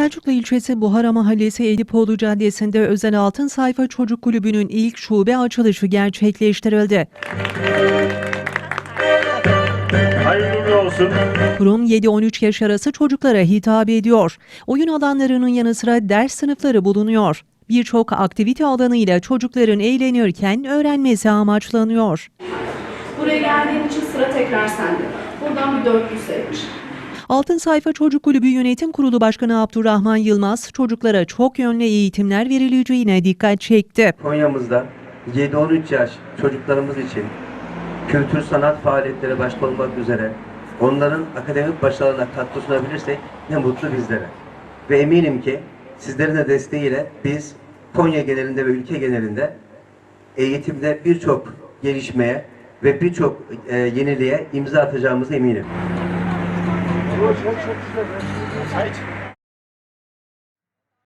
Selçuklu ilçesi Buhara Mahallesi Edipoğlu Caddesi'nde Özel Altın Sayfa Çocuk Kulübü'nün ilk şube açılışı gerçekleştirildi. Hayırlı uğurlu olsun. Kurum 7-13 yaş arası çocuklara hitap ediyor. Oyun alanlarının yanı sıra ders sınıfları bulunuyor. Birçok aktivite alanıyla çocukların eğlenirken öğrenmesi amaçlanıyor. Buraya geldiğin için sıra tekrar sende. Buradan bir dörtlü seç. Altın Sayfa Çocuk Kulübü Yönetim Kurulu Başkanı Abdurrahman Yılmaz, çocuklara çok yönlü eğitimler verileceğine dikkat çekti. Konya'mızda 7-13 yaş çocuklarımız için kültür sanat faaliyetleri başta olmak üzere onların akademik başarılarına katkı sunabilirsek ne mutlu bizlere. Ve eminim ki sizlerin de desteğiyle biz Konya genelinde ve ülke genelinde eğitimde birçok gelişmeye ve birçok e, yeniliğe imza atacağımıza eminim. Çay iç.